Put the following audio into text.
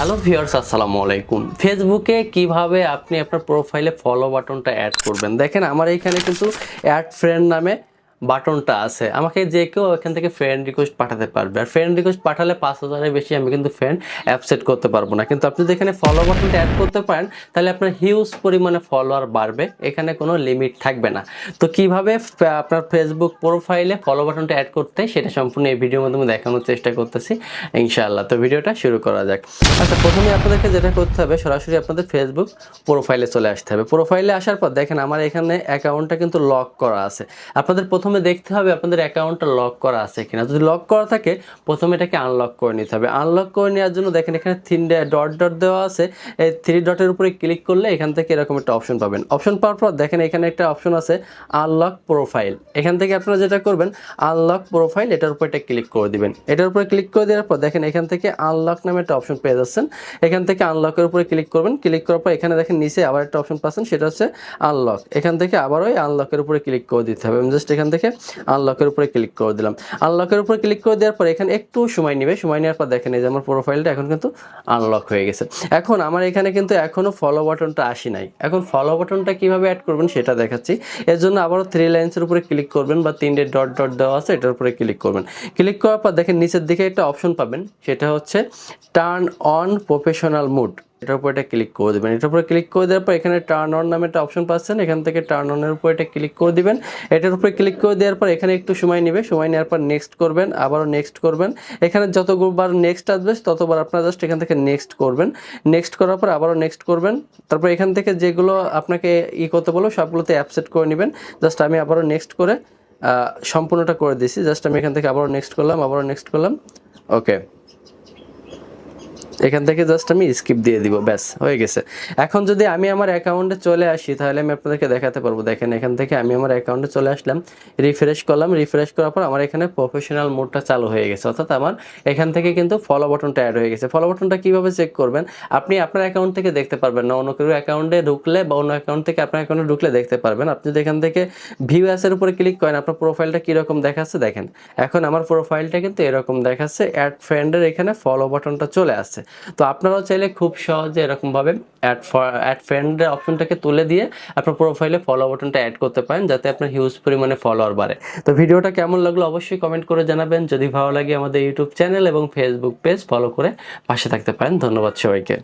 Hello viewers আসসালামু আলাইকুম। ফেসবুকে কীভাবে আপনি আপনার প্রোফাইলে ফলো বাটনটা অ্যাড করবেন? দেখেন, আমার এইখানে কিন্তু অ্যাড ফ্রেন্ড নামে বাটনটা আছে। আমাকে যে কেউ এখান থেকে ফ্রেন্ড রিকোয়েস্ট পাঠাতে পারবে। আর ফ্রেন্ড রিকোয়েস্ট পাঠালে পাঁচ হাজারের বেশি আমি কিন্তু ফ্রেন্ড অ্যাপসেট করতে পারব না। কিন্তু আপনি যদি এখানে ফলো বাটনটা অ্যাড করতে পারেন, তাহলে আপনার হিউজ পরিমাণে ফলোয়ার বাড়বে। এখানে কোনো লিমিট থাকবে না। তো কীভাবে আপনার ফেসবুক প্রোফাইলে ফলো বাটনটা অ্যাড করতে সেটা সম্পূর্ণ এই ভিডিওর মাধ্যমে দেখানোর চেষ্টা করতেছি। ইনশাআল্লাহ। তো ভিডিওটা শুরু করা যাক। আচ্ছা প্রথমে আপনাদেরকে যেটা করতে হবে, সরাসরি আপনাদের ফেসবুক প্রোফাইলে চলে আসতে হবে। প্রোফাইলে আসার পর দেখেন আমার এখানে অ্যাকাউন্টটা কিন্তু লক করা আছে। আপনাদের প্রথমে দেখতে হবে আপনাদের অ্যাকাউন্টটা লক করা আছে কিনা। যদি লক করা থাকে, প্রথমে এটাকে আনলক করে নিতে হবে। আনলক করে নেওয়ার জন্য দেখেন এখানে তিন ডট ডট দেওয়া আছে। এই থ্রি ডটের উপরে ক্লিক করলে এখান থেকে এরকম একটা অপশন পাবেন। অপশন পাওয়ার পর দেখেন এখানে একটা অপশন আছে, আনলক প্রোফাইল। এখান থেকে আপনারা যেটা করবেন, আনলক প্রোফাইল, এটার উপর একটা ক্লিক করে দিবেন। এটার উপরে ক্লিক করে দেওয়ার পর দেখেন এখান থেকে আনলক নামে একটা অপশন পেয়ে যাচ্ছেন। এখান থেকে আনলকের উপরে ক্লিক করবেন। ক্লিক করার পর এখানে দেখেন নিচে আবার একটা অপশন পাচ্ছেন, সেটা হচ্ছে আনলক। এখান থেকে আবার ওই আনলকের উপরে ক্লিক করে দিতে হবে। জাস্ট এখান থেকে আনলকের উপরে ক্লিক করে দিলাম। আনলকের উপরে ক্লিক করে দেওয়ার পর এখানে একটু সময় নেবে। সময় নেওয়ার পর দেখেন এই যে আমার প্রোফাইলটা এখন কিন্তু আনলক হয়ে গেছে। এখন আমার এখানে কিন্তু এখনও ফলো বাটনটা আসি নাই। এখন ফলো বাটনটা কীভাবে অ্যাড করবেন সেটা দেখাচ্ছি। এর জন্য আবারও থ্রি লাইন্সের উপরে ক্লিক করবেন বা তিনটে ডট ডট দেওয়া আছে, এটার উপরে ক্লিক করবেন। ক্লিক করার পর দেখেন নিচের দিকে একটা অপশন পাবেন। সেটা হচ্ছে টার্ন অন প্রফেশনাল মুড এটার উপর এটা ক্লিক করে দেবেন। এটার উপরে ক্লিক করে দেওয়ার পর এখানে টার্ন অন নামে একটা অপশন পাচ্ছেন। এখান থেকে টার্ন অনের উপর এটা ক্লিক করে দিবেন। এটার উপরে ক্লিক করে দেওয়ার পর এখানে একটু সময় নেবে। সময় নেওয়ার পর নেক্সট করবেন, আবারও নেক্সট করবেন। এখানে যতবার নেক্সট আসবে, ততবার আপনারা জাস্ট এখান থেকে নেক্সট করবেন। নেক্সট করার পর আবারও নেক্সট করবেন। তারপর এখান থেকে যেগুলো আপনাকে ই করতে বলো সবগুলোতে অ্যাপসেট করে নেবেন। জাস্ট আমি আবারও নেক্সট করে সম্পূর্ণটা করে দিছি জাস্ট আমি এখান থেকে আবারও নেক্সট করলাম, আবারও নেক্সট করলাম। ওকে এখান থেকে জাস্ট আমি স্কিপ দিয়ে দিব, ব্যাস, হয়ে গেছে। এখন যদি আমি আমার অ্যাকাউন্টে চলে আসি, তাহলে আমি আপনাদেরকে দেখাতে পারব। দেখেন, এখান থেকে আমি আমার অ্যাকাউন্টে চলে আসলাম রিফ্রেশ করলাম রিফ্রেশ করার পর আমার এখানে প্রফেশনাল মোডটা চালু হয়ে গেছে। অর্থাৎ আমার এখান থেকে কিন্তু ফলো বাটনটা অ্যাড হয়ে গেছে। ফলো বাটনটা কীভাবে চেক করবেন? আপনি আপনার অ্যাকাউন্ট থেকে দেখতে পারবেন না। অন্য কেউ অ্যাকাউন্টে ঢুকলে বা অন্য অ্যাকাউন্ট থেকে আপনার অ্যাকাউন্টে ঢুকলে দেখতে পারবেন। আপনি যদি এখান থেকে ভিউ অ্যাসের উপরে ক্লিক করেন, আপনার প্রোফাইলটা কীরকম দেখাচ্ছে দেখেন। এখন আমার প্রোফাইলটা কিন্তু এরকম দেখাচ্ছে। অ্যাড ফ্রেন্ডের এখানে ফলো বাটনটা চলে আসছে। তো আপনারাও চাইলে খুব সহজে এরকমভাবে অ্যাড অ্যাড ফ্রেন্ডের অপশনটাকে তুলে দিয়ে আপনার প্রোফাইলে ফলো বাটনটা অ্যাড করতে পারেন, যাতে আপনার হিউজ পরিমাণে ফলোয়ার বাড়ে। তো ভিডিওটা কেমন লাগল অবশ্যই কমেন্ট করে জানাবেন। যদি ভালো লাগে আমাদের ইউটিউব চ্যানেল এবং ফেসবুক পেজ ফলো করে পাশে থাকতে পারেন। ধন্যবাদ সবাইকে।